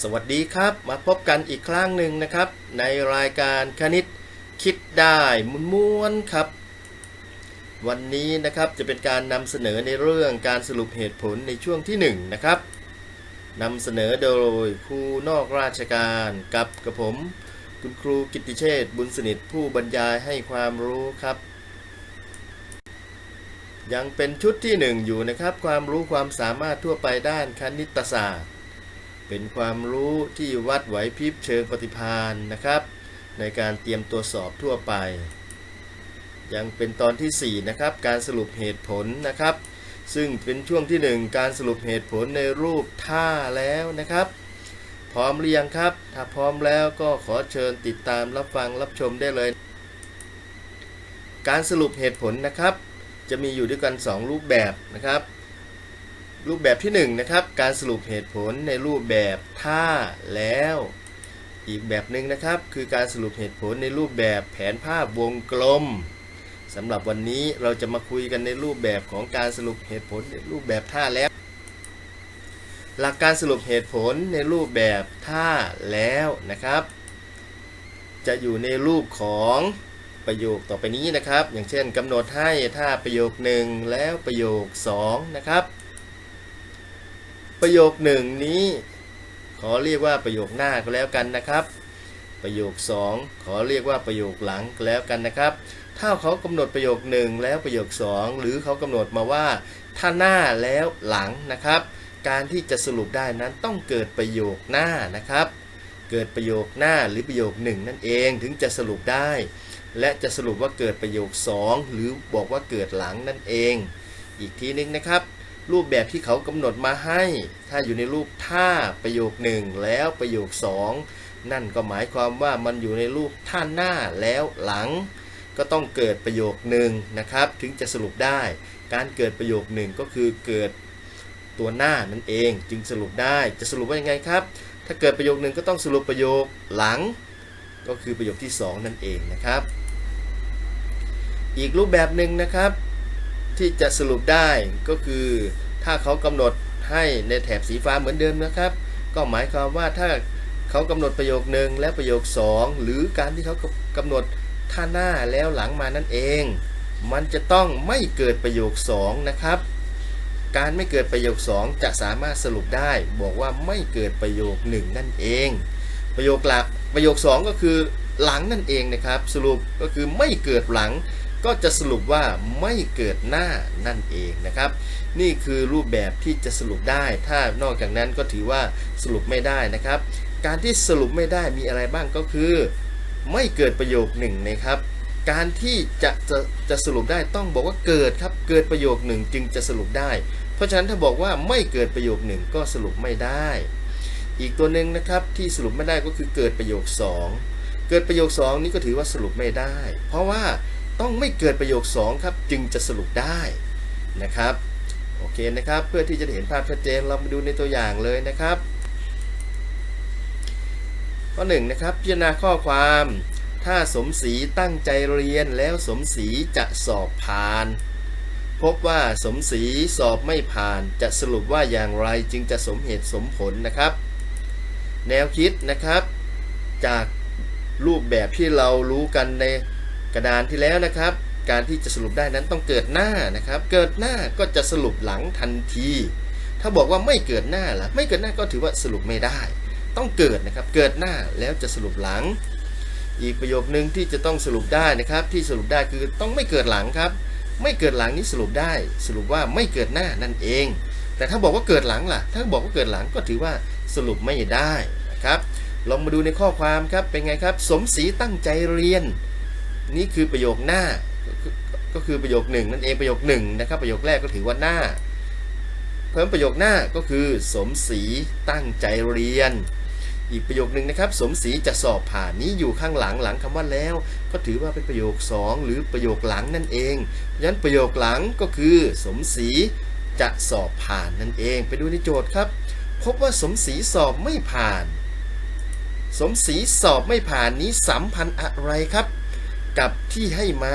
สวัสดีครับ มาพบกันอีกครั้งหนึ่งนะครับ ในรายการคณิตคิดได้มุนม้วนครับ วันนี้นะครับจะเป็นการนำเสนอในเรื่องการสรุปเหตุผลในช่วงที่ 1 นะครับนำเสนอโดยครูนอกราชการกับกระผม คุณครูกิติเชษฐ์บุญสนิทผู้บรรยายให้ความรู้ครับ ยังเป็นชุดที่ 1 อยู่นะครับ ความรู้ความสามารถทั่วไปด้านคณิตศาสตร์ เป็นความรู้ที่วัดไหวพริบเชิงปฏิภาณนะครับ ในการเตรียมตัวสอบทั่วไป ยังเป็นตอนที่ 4 นะครับ การสรุปเหตุผลนะครับ ซึ่งเป็นช่วงที่ 1 การสรุปเหตุผลในรูปท่าแล้วนะครับ พร้อมหรือยังครับ ถ้าพร้อมแล้วก็ขอเชิญติดตามรับฟังรับชมได้เลย การสรุปเหตุผลนะครับ จะมีอยู่ด้วยกัน 2 รูปแบบนะครับ รูปแบบที่1นงนะครับ การสรุปเหตุผลในรูปแบบถ้าแล้ว อีกแบบหนึ่งนะครับ คือการสรุปเหตุผลในรูปแบบแผนภาพวงกลมสำหรับวันนี้เราจะมาคุยกันในรูปแบบของการสรุปเหตุผลในรูปแบบท่าแล้ว หลักการสรุปเหตุผลในรูปแบบท่าแล้วนะครับ จะอยู่ในรูปของประโยคต่อไปนี้นะครับ อย่างเช่นกำหนดให้ถ้าประโยคหนึ่งแล้วประโยคสองนะครับ ประโยคหนึ่งนี้ ขอเรียกว่าประโยคหน้าก็แล้วกันนะครับ ประโยค 2 ขอเรียกว่าประโยคหลังก็แล้วกันนะครับ ถ้าเขากำหนดประโยค 1 แล้วประโยค 2 หรือเขากำหนดมาว่าถ้าหน้าแล้วหลังนะครับ การที่จะสรุปได้นั้นต้องเกิดประโยคหน้านะครับ เกิดประโยคหน้าหรือประโยค 1 นั่นเองถึงจะสรุปได้ และจะสรุปว่าเกิดประโยค 2 หรือบอกว่าเกิดหลังนั่นเอง อีกทีนึงนะครับ รูปแบบที่เขากำหนดมาให้ ถ้าอยู่ในรูปท่าประโยคหนึ่งแล้วประโยคสองนั่นก็หมายความว่ามันอยู่ในรูปท่าหน้าแล้วหลัง ก็ต้องเกิดประโยคหนึ่งนะครับ ถึงจะสรุปได้ การเกิดประโยคหนึ่งก็คือเกิดตัวหน้านั่นเองจึงสรุปได้จะสรุปว่ายังไงครับ ถ้าเกิดประโยคหนึ่งก็ต้องสรุปประโยคหลัง ก็คือประโยคที่สองนั่นเองนะครับ อีกรูปแบบหนึ่งนะครับ ที่จะสรุปได้ก็คือถ้าเขากำหนดให้ในแถบสีฟ้าเหมือนเดิมนะครับ ก็หมายความว่าถ้าเขากำหนดประโยคหนึ่งและประโยค 2 หรือการที่เขากำหนดท่าหน้าแล้วหลังมานั่นเอง มันจะต้องไม่เกิดประโยค 2 นะครับ การไม่เกิดประโยค 2 จะสามารถสรุปได้ บอกว่าไม่เกิดประโยค 1 นั่นเอง ประโยคหลักประโยค 2 ก็คือหลังนั่นเองนะครับ สรุปก็คือไม่เกิดหลัง ก็จะสรุปว่าไม่เกิดหน้านั่นเองนะครับ นี่คือรูปแบบที่จะสรุปได้ ถ้านอกจากนั้นก็ถือว่าสรุปไม่ได้นะครับ การที่สรุปไม่ได้มีอะไรบ้างก็คือ ไม่เกิดประโยคหนึ่งนะครับการที่จะจะจะสรุปได้ต้องบอกว่าเกิดครับเกิดประโยคหนึ่งจึงจะสรุปได้ เพราะฉะนั้นถ้าบอกว่าไม่เกิดประโยคหนึ่งก็สรุปไม่ได้ อีกตัวหนึ่งนะครับที่สรุปไม่ได้ก็คือเกิดประโยค 2 เกิดประโยค 2 นี้ก็ถือว่าสรุปไม่ได้ เพราะว่า ต้องไม่เกิดประโยค 2 ครับ จึงจะสรุปได้นะครับ โอเคนะครับ เพื่อที่จะเห็นภาพชัดเจนเรามาดูในตัวอย่างเลยนะครับ ข้อ1นนะครับพิจารณาข้อความ ถ้าสมศรีตั้งใจเรียนแล้วสมศรีจะสอบผ่าน พบว่าสมศรีสอบไม่ผ่านจะสรุปว่าอย่างไรจึงจะสมเหตุสมผลนะครับ แนวคิดนะครับ จากรูปแบบที่เรารู้กันใน กระดานที่แล้วนะครับ การที่จะสรุปได้นั้นต้องเกิดหน้านะครับ เกิดหน้าก็จะสรุปหลังทันที ถ้าบอกว่าไม่เกิดหน้าล่ะไม่เกิดหน้าก็ถือว่าสรุปไม่ได้ ต้องเกิดนะครับ เกิดหน้าแล้วจะสรุปหลัง อีกประโยคนึงที่จะต้องสรุปได้นะครับ ที่สรุปได้คือต้องไม่เกิดหลังครับ ไม่เกิดหลังนี้สรุปได้ สรุปว่าไม่เกิดหน้านั่นเอง แต่ถ้าบอกว่าเกิดหลังล่ะ ถ้าบอกว่าเกิดหลังก็ถือว่าสรุปไม่ได้นะครับลองมาดูในข้อความครับเป็นไงครับ สมศรีตั้งใจเรียน นี่คือประโยคหน้า ก็คือประโยคหนึ่งนั่นเองประโยคหนึ่งนะครับประโยคแรกก็ถือว่าหน้า เพิ่มประโยคหน้าก็คือสมศรีตั้งใจเรียน อีกประโยคหนึ่งนะครับ สมศรีจะสอบผ่านนี้อยู่ข้างหลังหลังคำว่าแล้ว ก็ถือว่าเป็นประโยค 2 หรือประโยคหลังนั่นเองเพราะฉะนั้นประโยคหลังก็คือสมศรีจะสอบผ่านนั่นเอง ไปดูในโจทย์ครับ พบว่าสมศรีสอบไม่ผ่าน สมศรีสอบไม่ผ่านนี้สัมพันธ์อะไรครับ กับที่ให้มา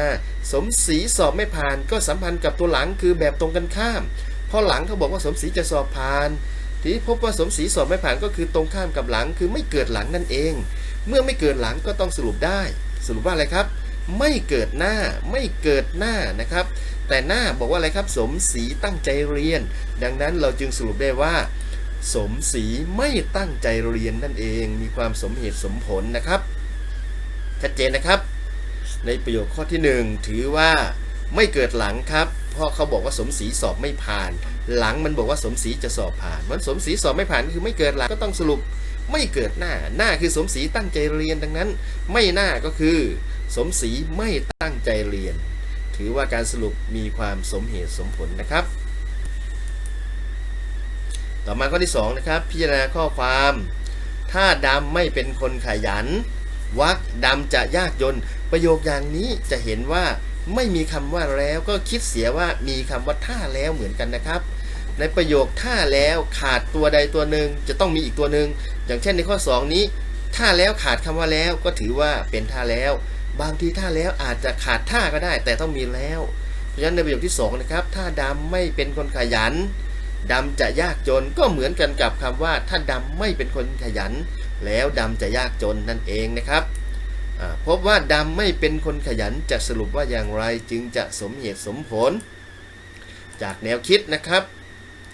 สมศรีสอบไม่ผ่าน ก็สัมพันธ์กับตัวหลังคือแบบตรงกันข้ามเพราะหลังเขาบอกว่าสมศรีจะสอบผ่านทีนี้พบว่าสมศรีสอบไม่ผ่านก็คือตรงข้ามกับหลังคือไม่เกิดหลังนั่นเอง เมื่อไม่เกิดหลังก็ต้องสรุปได้ สรุปว่าอะไรครับ ไม่เกิดหน้าไม่เกิดหน้านะครับ แต่หน้าบอกว่าอะไรครับ สมศรีตั้งใจเรียน ดังนั้นเราจึงสรุปได้ว่า สมศรีไม่ตั้งใจเรียนนั่นเอง มีความสมเหตุสมผลนะครับ ชัดเจนนะครับ ในประโยคข้อที่หนึ่งถือว่าไม่เกิดหลังครับ เพราะเขาบอกว่าสมศรีสอบไม่ผ่าน หลังมันบอกว่าสมศรีจะสอบผ่านมันสมศรีสอบไม่ผ่านก็คือไม่เกิดหลังก็ต้องสรุปไม่เกิดหน้า หน้าคือสมศรีตั้งใจเรียนดังนั้น ไม่หน้าก็คือ สมศรีไม่ตั้งใจเรียน ถือว่าการสรุปมีความสมเหตุสมผลนะครับ ต่อมาข้อที่สองนะครับพิจารณาข้อความ ถ้าดำไม่เป็นคนขยันวักดำจะยากจน ประโยคอย่างนี้จะเห็นว่าไม่มีคำว่าแล้วก็คิดเสียว่ามีคำว่าถ้าแล้วเหมือนกันนะครับ ในประโยคถ้าแล้วขาดตัวใดตัวหนึ่งจะต้องมีอีกตัวหนึ่งอย่างเช่นในข้อ 2 นี้ ถ้าแล้วขาดคำว่าแล้วก็ถือว่าเป็นท่าแล้ว บางทีท่าแล้วอาจจะขาดท่าก็ได้ แต่ต้องมีแล้ว เพราะฉะนั้นในประโยคที่สองนะครับถ้าดำไม่เป็นคนขยันดำจะยากจนก็เหมือนกันกับคำว่า ถ้าดำไม่เป็นคนขยัน แล้วดำจะยากจนนั่นเองนะครับ พบว่าดำไม่เป็นคนขยันจะสรุปว่าอย่างไรจึงจะสมเหตุสมผล จากแนวคิดนะครับ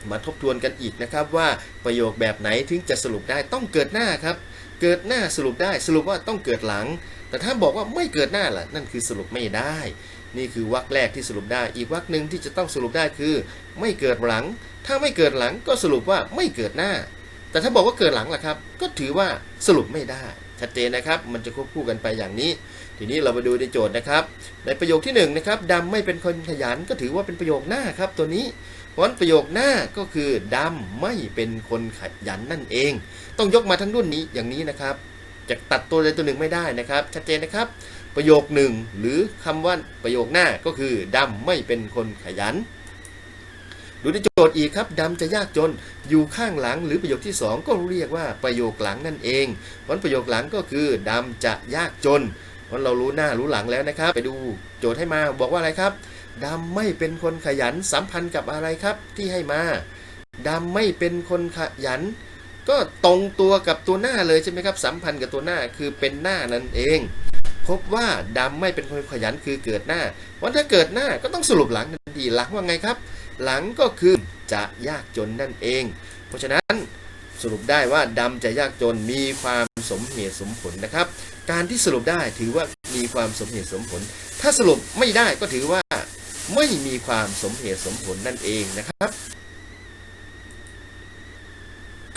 มาทบทวนกันอีกนะครับว่าประโยคแบบไหนถึงจะสรุปได้ต้องเกิดหน้าครับ เกิดหน้าสรุปได้สรุปว่าต้องเกิดหลัง แต่ถ้าบอกว่าไม่เกิดหน้าล่ะนั่นคือสรุปไม่ได้ นี่คือวรรคแรกที่สรุปได้ อีกวรรคหนึ่งที่จะต้องสรุปได้คือ ไม่เกิดหลัง ถ้าไม่เกิดหลังก็สรุปว่าไม่เกิดหน้า แต่ถ้าบอกว่าเกิดหลังล่ะครับ ก็ถือว่าสรุปไม่ได้ ชัดเจนนะครับ มันจะควบคู่กันไปอย่างนี้ ทีนี้เรามาดูในโจทย์นะครับ ในประโยคที่หนึ่งนะครับดำไม่เป็นคนขยันก็ถือว่าเป็นประโยคหน้าครับตัวนี้ เพราะประโยคหน้าก็คือดำไม่เป็นคนขยันนั่นเอง ต้องยกมาทั้งรุ่นนี้อย่างนี้นะครับ จะตัดตัวใดตัวหนึ่งไม่ได้นะครับ ชัดเจนนะครับ ประโยคหนึ่งหรือคำว่าประโยคหน้าก็คือดำไม่เป็นคนขยัน ดูในโจทย์อีกครับดำจะยากจนอยู่ข้างหลังหรือประโยคที่สองก็เรียกว่าประโยคหลังนั่นเองเพราะฉะนั้นประโยคหลังก็คือดำจะยากจนเพราะเรารู้หน้ารู้หลังแล้วนะครับ ไปดูโจทย์ให้มาบอกว่าอะไรครับดำไม่เป็นคนขยันสัมพันธ์กับอะไรครับที่ให้มาดำไม่เป็นคนขยัน ก็ตรงตัวกับตัวหน้าเลยใช่ไหมครับ สัมพันธ์กับตัวหน้าคือเป็นหน้านั่นเอง พบว่าดำไม่เป็นคนขยันคือเกิดหน้าวันถ้าเกิดหน้าก็ต้องสรุปหลังทันทีหลังว่าไงครับ หลังก็คือจะยากจนนั่นเอง เพราะฉะนั้นสรุปได้ว่าดำจะยากจนมีความสมเหตุสมผลนะครับ การที่สรุปได้ถือว่ามีความสมเหตุสมผล ถ้าสรุปไม่ได้ก็ถือว่าไม่มีความสมเหตุสมผลนั่นเองนะครับ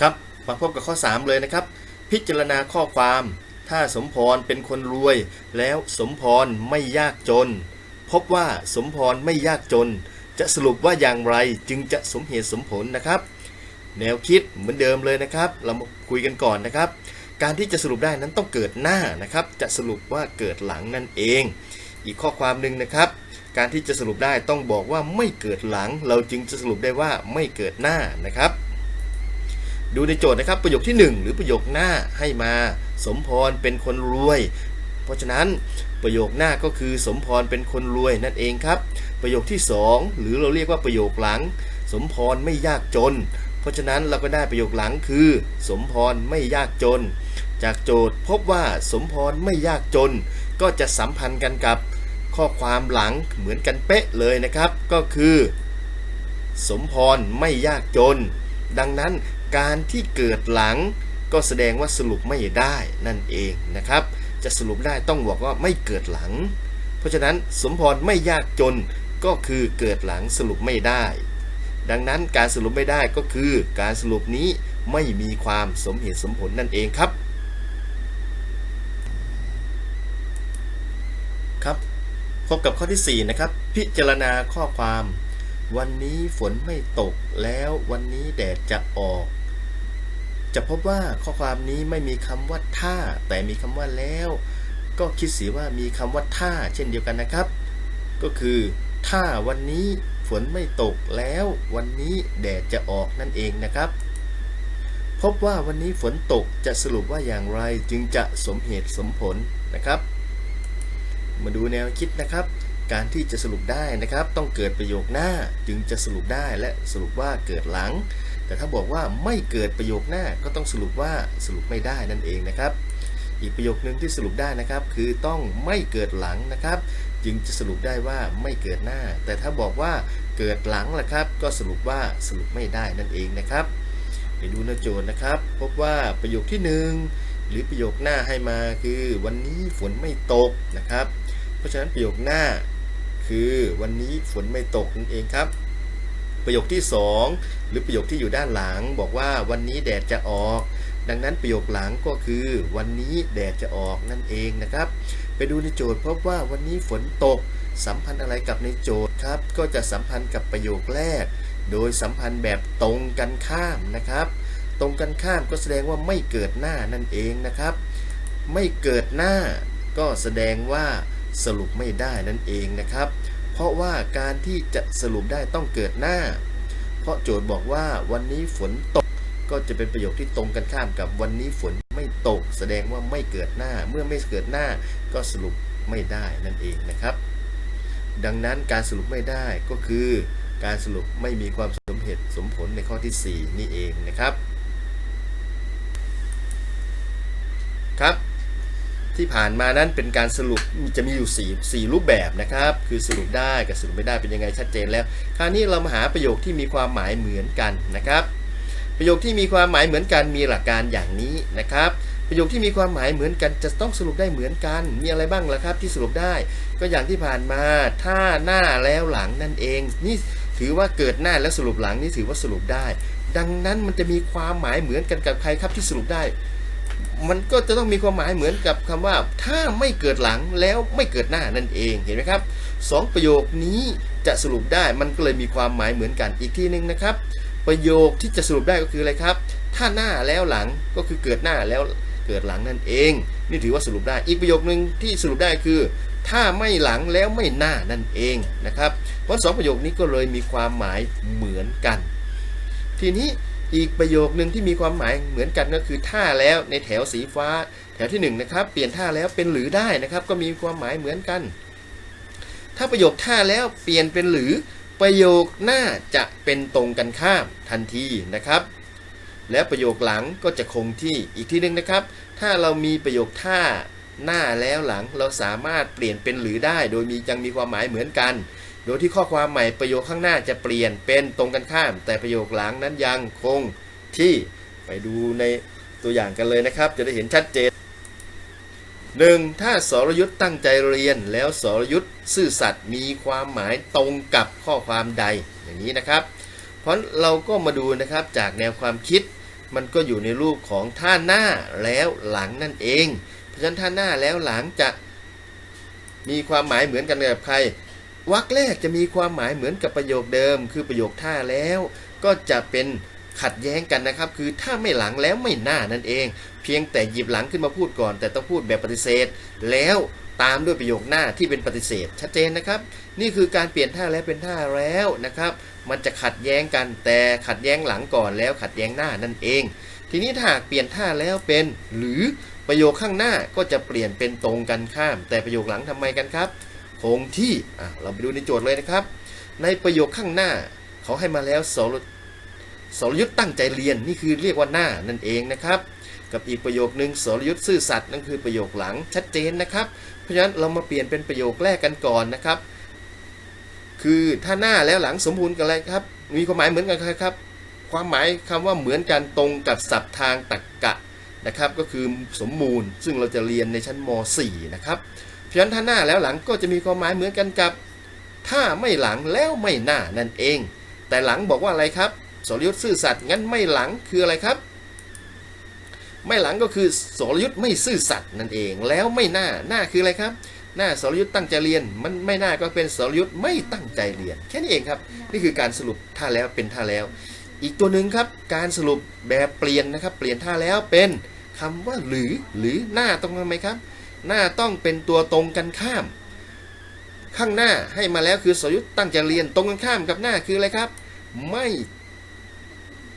ครับมาพบกับข้อ 3 เลยนะครับ พิจารณาข้อความ ถ้าสมพรเป็นคนรวย แล้วสมพรไม่ยากจน พบว่าสมพรไม่ยากจน จะสรุปว่าอย่างไรจึงจะสมเหตุสมผลนะครับ แนวคิดเหมือนเดิมเลยนะครับ เรามาคุยกันก่อนนะครับ การที่จะสรุปได้นั้นต้องเกิดหน้านะครับ จะสรุปว่าเกิดหลังนั่นเอง อีกข้อความหนึ่งนะครับ การที่จะสรุปได้ต้องบอกว่าไม่เกิดหลัง เราจึงจะสรุปได้ว่าไม่เกิดหน้านะครับดูในโจทย์นะครับประโยคที่ 1 หรือประโยคหน้าให้มา สมพรเป็นคนรวย ราะฉะนั้นประโยคหน้าก็คือสมพรเป็นคนรวยนั่นเองครับ ประโยคที่ 2 หรือเราเรียกว่าประโยคหลัง สมพรไม่ยากจน เพราะฉะนั้นเราก็ได้ประโยคหลังคือ สมพรไม่ยากจน จากโจทย์พบว่าสมพรไม่ยากจน ก็จะสัมพันธ์กันกับข้อความหลังเหมือนกันเป๊ะเลยนะครับ ก็คือ สมพรไม่ยากจน ดังนั้นการที่เกิดหลังก็แสดงว่าสรุปไม่ได้นั่นเองนะครับ จะสรุปได้ต้องบอกว่าไม่เกิดหลัง เพราะฉะนั้นสมพรไม่ยากจนก็คือเกิดหลังสรุปไม่ได้ ดังนั้นการสรุปไม่ได้ก็คือการสรุปนี้ไม่มีความสมเหตุสมผลนั่นเองครับ ครับ พบกับข้อที่ 4 นะครับ พิจารณาข้อความ วันนี้ฝนไม่ตกแล้ววันนี้แดดจะออก จะพบว่าข้อความนี้ไม่มีคำว่าถ้าแต่มีคำว่าแล้ว ก็คิดเสียว่ามีคำว่าถ้าเช่นเดียวกันนะครับ ก็คือถ้าวันนี้ฝนไม่ตกแล้ววันนี้แดดจะออกนั่นเองนะครับ พบว่าวันนี้ฝนตกจะสรุปว่าอย่างไรจึงจะสมเหตุสมผลนะครับ มาดูแนวคิดนะครับ การที่จะสรุปได้นะครับ ต้องเกิดประโยคหน้าจึงจะสรุปได้และสรุปว่าเกิดหลัง แต่ถ้าบอกว่าไม่เกิดประโยคหน้าก็ต้องสรุปว่าสรุปไม่ได้นั่นเองนะครับ อีกประโยคนึงที่สรุปได้นะครับ คือต้องไม่เกิดหลังนะครับ จึงจะสรุปได้ว่าไม่เกิดหน้า แต่ถ้าบอกว่าเกิดหลังล่ะครับ ก็สรุปว่าสรุปไม่ได้นั่นเองนะครับไปดูในโจทย์นะครับ พบว่าประโยคที่หนึ่งหรือประโยคหน้าให้มาคือวันนี้ฝนไม่ตกนะครับ เพราะฉะนั้นประโยคหน้าคือวันนี้ฝนไม่ตกนั่นเองครับ ประโยคที่สองหรือประโยคที่อยู่ด้านหลัง บอกว่าวันนี้แดดจะออก ดังนั้นประโยคหลังก็คือ วันนี้แดดจะออกนั่นเองนะครับ ไปดูในโจทย์พบว่าวันนี้ฝนตก สัมพันธ์อะไรกับในโจทย์ครับ ก็จะสัมพันธ์กับประโยคแรก โดยสัมพันธ์แบบตรงกันข้ามนะครับ ตรงกันข้ามก็แสดงว่าไม่เกิดหน้านั่นเองนะครับ ไม่เกิดหน้าก็แสดงว่าสรุปไม่ได้นั่นเองนะครับ ราะว่าการที่จะสรุปได้ต้องเกิดหน้า เพราะโจทย์บอกว่าวันนี้ฝนตกก็จะเป็นประโยคที่ตรงกันข้ามกับวันนี้ฝนไม่ตก แสดงว่าไม่เกิดหน้า เมื่อไม่เกิดหน้าก็สรุปไม่ได้นั่นเองนะครับ ดังนั้นการสรุปไม่ได้ก็คือ การสรุปไม่มีความสมเหตุสมผลในข้อที่ 4 นี่เองนะครับครับ ที่ผ่านมานั้นเป็นการสรุปจะมีอยู่ 4 4 รูปแบบนะครับ คือสรุปได้กับสรุปไม่ได้เป็นยังไงชัดเจนแล้ว คราวนี้เรามาหาประโยคที่มีความหมายเหมือนกันนะครับ ประโยคที่มีความหมายเหมือนกันมีหลักการอย่างนี้นะครับ ประโยคที่มีความหมายเหมือนกันจะต้องสรุปได้เหมือนกัน มีอะไรบ้างล่ะครับที่สรุปได้ ก็อย่างที่ผ่านมาถ้าหน้าแล้วหลังนั่นเองนี่ถือว่าเกิดหน้าแล้วสรุปหลังนี่ถือว่าสรุปได้ ดังนั้นมันจะมีความหมายเหมือนกันกับใครครับที่สรุปได้ มันก็จะต้องมีความหมายเหมือนกับคำว่า ถ้าไม่เกิดหลังแล้วไม่เกิดหน้านั่นเองเห็นไหมครับสองประโยคนี้จะสรุปได้มันก็เลยมีความหมายเหมือนกันอีกทีหนึ่งนะครับ ประโยคที่จะสรุปได้ก็คืออะไรครับ ถ้าหน้าแล้วหลังก็คือเกิดหน้าแล้วเกิดหลังนั่นเอง นี่ถือว่าสรุปได้อีกประโยคนึงที่สรุปได้คือ ถ้าไม่หลังแล้วไม่หน้านั่นเองนะครับเพราะสองประโยคนี้ก็เลยมีความหมายเหมือนกัน ทีนี้ อีกประโยคหนึ่งที่มีความหมายเหมือนกันก็คือท่าแล้วในแถวสีฟ้า แถวที่หนึ่งนะครับเปลี่ยนท่าแล้วเป็นหรือได้นะครับ ก็มีความหมายเหมือนกัน ถ้าประโยคท่าแล้วเปลี่ยนเป็นหรือประโยคหน้าจะเป็นตรงกันข้ามทันทีนะครับ และประโยคหลังก็จะคงที่อีกทีหนึงนะครับ ถ้าเรามีประโยคท่าหน้าแล้วหลังเราสามารถเปลี่ยนเป็นหรือได้ โดยมียังมีความหมายเหมือนกัน โดยที่ข้อความใหม่ประโยคข้างหน้าจะเปลี่ยนเป็นตรงกันข้าม แต่ประโยคหลังนั้นยังคงที่ไปดูในตัวอย่างกันเลยนะครับ จะได้เห็นชัดเจนหนึ่งถ้าสรยุทธ์ตั้งใจเรียนแล้วสรยุทธ์ซื่อสัตย์มีความหมายตรงกับข้อความใดอย่างนี้นะครับ เพราะเราก็มาดูนะครับจากแนวความคิด มันก็อยู่ในรูปของท่าหน้าแล้วหลังนั่นเอง เพราะฉะนั้นท่าหน้าแล้วหลังจะมีความหมายเหมือนกันกับใคร วรรคแรกจะมีความหมายเหมือนกับประโยคเดิม คือประโยคท่าแล้ว ก็จะเป็นขัดแย้งกันนะครับ คือถ้าไม่หลังแล้วไม่หน้านั่นเอง เพียงแต่หยิบหลังขึ้นมาพูดก่อน แต่ต้องพูดแบบปฏิเสธ แล้วตามด้วยประโยคหน้าที่เป็นปฏิเสธ ชัดเจนนะครับ นี่คือการเปลี่ยนท่าแล้วเป็นท่าแล้วนะครับ มันจะขัดแย้งกันแต่ขัดแย้งหลังก่อนแล้วขัดแย้งหน้านั่นเอง ทีนี้ถ้าเปลี่ยนท่าแล้วเป็นหรือประโยคข้างหน้าก็จะเปลี่ยนเป็นตรงกันข้าม แต่ประโยคหลังทำไมกันครับ คงที่อะเราไปดูในโจทย์เลยนะครับ ในประโยคข้างหน้าเขาให้มาแล้วสรสรยุทธ์ตั้งใจเรียนนี่คือเรียกว่าหน้านั่นเองนะครับ กับอีกประโยคนึงสรยุทธ์ซื่อสัตย์นั่นคือประโยคหลังชัดเจนนะครับ เพราะฉะนั้นเรามาเปลี่ยนเป็นประโยคแรกกันก่อนนะครับ คือถ้าหน้าแล้วหลังสมบูรณ์กันอะไรครับ มีความหมายเหมือนกันครับ ความหมายคำว่าเหมือนกันตรงกับศัพท์ทางตรรกะนะครับ ก็คือสมมูลซึ่งเราจะเรียนในชั้นม .4 นะครับ เพราะฉะนั้นถ้าหน้าแล้วหลังก็จะมีความหมายเหมือนกันกับ ถ้าไม่หลังแล้วไม่หน้านั่นเอง แต่หลังบอกว่าอะไรครับสรยุทธ์ซื่อสัตย์งั้นไม่หลังคืออะไรครับ ไม่หลังก็คือสรยุทธ์ไม่ซื่อสัตย์นั่นเอง แล้วไม่หน้าหน้าคืออะไรครับ หน้าสรยุทธ์ตั้งใจเรียน มันไม่หน้าก็เป็นสรยุทธ์ไม่ตั้งใจเรียน แค่นี้เองครับ นี่คือการสรุปท่าแล้วเป็นท่าแล้ว อีกตัวหนึ่งครับ การสรุปแบบเปลี่ยนนะครับ เปลี่ยนท่าแล้วเป็นคำว่าหรือหรือหน้าต้องทำไหมครับ หน้าต้องเป็นตัวตรงกันข้าม ข้างหน้าให้มาแล้วคือสยุทธ์ตั้งใจเรียนตรงกันข้ามกับหน้าคืออะไรครับ ไม่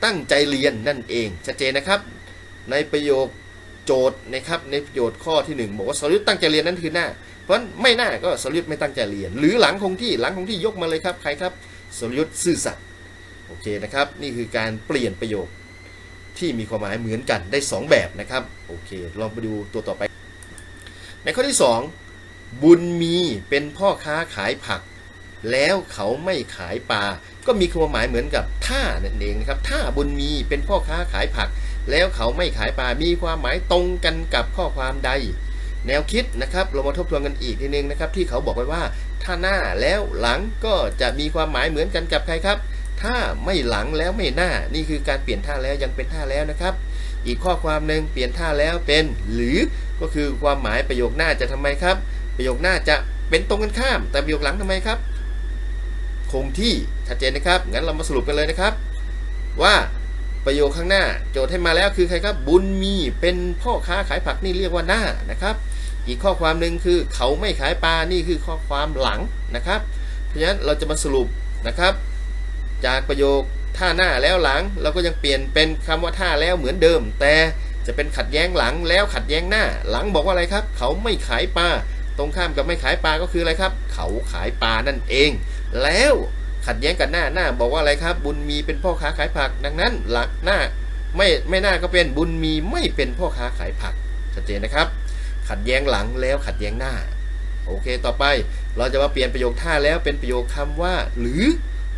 ตั้งใจเรียนนั่นเองชัดเจนนะครับ ในประโยคโจทย์นะครับในประโยชน์ข้อที่หนึ่งบอกว่าสรยุทธ์ตั้งใจเรียนนั่นคือหน้า เพราะไม่หน้าก็สรยุทธ์ไม่ตั้งใจเรียน หรือหลังคงที่หลังคงที่ยกมาเลยครับใครครับสรยุทธ์ซื่อสัตย์โอเคนะครับนี่คือการเปลี่ยนประโยคที่มีความหมายเหมือนกันได้ 2 แบบนะครับโอเคลองไปดูตัวต่อไป ในข้อที่ 2 บุญมีเป็นพ่อค้าขายผัก แล้วเขาไม่ขายปลาก็มีความหมายเหมือนกับถ้านั่นเองนะครับถ้าบุญมีเป็นพ่อค้าขายผัก แล้วเขาไม่ขายปลามีความหมายตรงกันกับข้อความใด แนวคิดนะครับเรามาทบทวนกันอีกทีนึงนะครับ ที่เขาบอกไว้ว่า ถ้าหน้าแล้วหลังก็จะมีความหมายเหมือนกันกับใครครับ ถ้าไม่หลังแล้วไม่หน้านี่คือการเปลี่ยนท่าแล้วยังเป็นท่าแล้วนะครับ อีกข้อความหนึ่งเปลี่ยนท่าแล้วเป็น หรือ ก็คือความหมายประโยคหน้าจะทำไมครับ ประโยคหน้าจะเป็นตรงกันข้าม แต่ประโยคหลังทำไมครับ คงที่ชัดเจนนะครับ งั้นเรามาสรุปกันเลยนะครับ ว่าประโยคข้างหน้า โจทย์ให้มาแล้วคือใครครับ บุญมีเป็นพ่อค้าขายผักนี่เรียกว่าหน้านะครับ อีกข้อความหนึ่งคือเขาไม่ขายปลานี่คือข้อความหลังนะครับ เพราะฉะนั้นเราจะมาสรุปนะครับ จากประโยคท่าหน้าแล้วหลัง เราก็ยังเปลี่ยนเป็นคำว่าท่าแล้วเหมือนเดิม แต่ จะเป็นขัดแย้งหลังแล้วขัดแย้งหน้า หลังบอกว่าอะไรครับ เขาไม่ขายปลาตรงข้ามกับไม่ขายปลาก็คืออะไรครับ เขาขายปลานั่นเอง แล้วขัดแย้งกันหน้าหน้าบอกว่าอะไรครับ บุญมีเป็นพ่อค้าขายผักดังนั้น หลักหน้าไม่ไม่หน่าก็เป็นบุญมีไม่เป็นพ่อค้าขายผักชัดเจนนะครับ ขัดแย้งหลังแล้วขัดแย้งหน้า โอเคต่อไปเราจะมาเปลี่ยนประโยคท่าแล้วเป็นประโยคคำว่า หรือ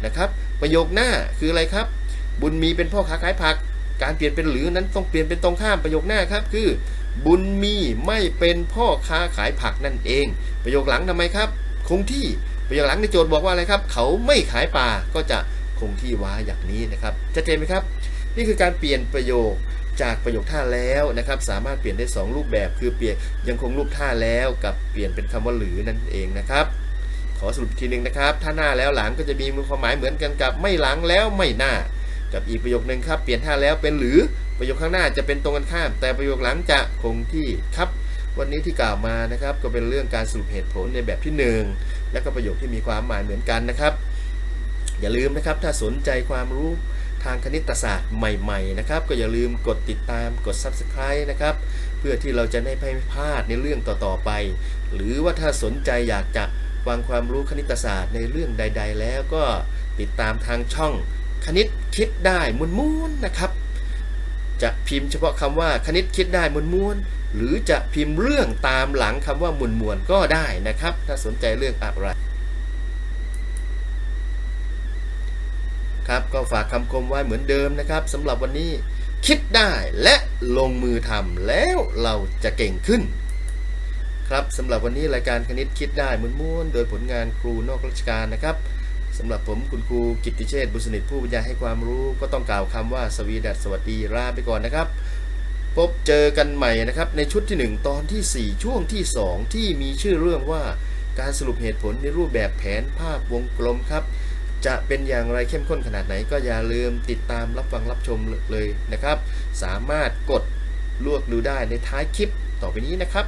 นะครับ ประโยคหน้าคืออะไรครับ บุญมีเป็นพ่อค้าขายผัก การเปลี่ยนเป็นหรือนั้นต้องเปลี่ยนเป็นตรงข้ามประโยคหน้าครับ คือ บุญมีไม่เป็นพ่อค้าขายผักนั่นเอง ประโยคหลังทำไมครับ คงที่ประโยคหลังในโจทย์บอกว่าอะไรครับ เขาไม่ขายปลาก็จะคงที่ไว้อย่างนี้นะครับชัดเจนไหมครับ นี่คือการเปลี่ยนประโยคจากประโยคท่าแล้วนะครับสามารถเปลี่ยนได้ 2 รูปแบบคือเปลี่ยนยังคงรูปท่าแล้วกับเปลี่ยนเป็นคำว่าหรือนั่นเองนะครับ ขอสรุปทีหนึ่งนะครับ ถ้าหน้าแล้วหลังก็จะมีความหมายเหมือนกันกับไม่หลังแล้วไม่หน้า กับอีกประโยคนึงครับ เปลี่ยนท่าแล้วเป็นหรือประโยคข้างหน้าจะเป็นตรงกันข้าม แต่ประโยคหลังจะคงที่ครับ วันนี้ที่กล่าวมานะครับ ก็เป็นเรื่องการสรุปเหตุผลในแบบที่หนึ่งและก็ประโยคที่มีความหมายเหมือนกันนะครับ อย่าลืมนะครับถ้าสนใจความรู้ทางคณิตศาสตร์ใหม่ๆนะครับ ก็อย่าลืมกดติดตามกด Subscribe นะครับ เพื่อที่เราจะได้ไม่พลาดในเรื่องต่อๆไป หรือว่าถ้าสนใจอยากจะฟังความรู้คณิตศาสตร์ในเรื่องใด ๆ แล้วก็ติดตามทางช่อง คณิตคิดได้ม้วนๆนนะครับ จะพิมพ์เฉพาะคำว่าคณิตคิดได้ม้วนหรือจะพิมพ์เรื่องตามหลังคำว่ามวนมวนก็ได้นะครับ ถ้าสนใจเรื่องอะไรครับก็ฝากคำคมไว้เหมือนเดิมนะครับสำหรับวันนี้คิดได้และลงมือทำแล้วเราจะเก่งขึ้น ครับสำหรับวันนี้รายการคณิตคิดได้มุนม้วนโดยผลงานครูนอกราชการนะครับ สำหรับผมคุณครูกิติเชษฐ์บุญสนิทผู้บรรยายให้ความรู้ก็ต้องกล่าวคำว่าสวีดัสสวัสดีลาไปก่อนนะครับ พบเจอกันใหม่นะครับ ในชุดที่ 1 ตอนที่ 4 ช่วงที่ 2 ที่มีชื่อเรื่องว่าการสรุปเหตุผลในรูปแบบแผนภาพวงกลมครับ จะเป็นอย่างไรเข้มข้นขนาดไหนก็อย่าลืมติดตามรับฟังรับชมเลยนะครับ สามารถกดลวกดูได้ในท้ายคลิปต่อไปนี้นะครับ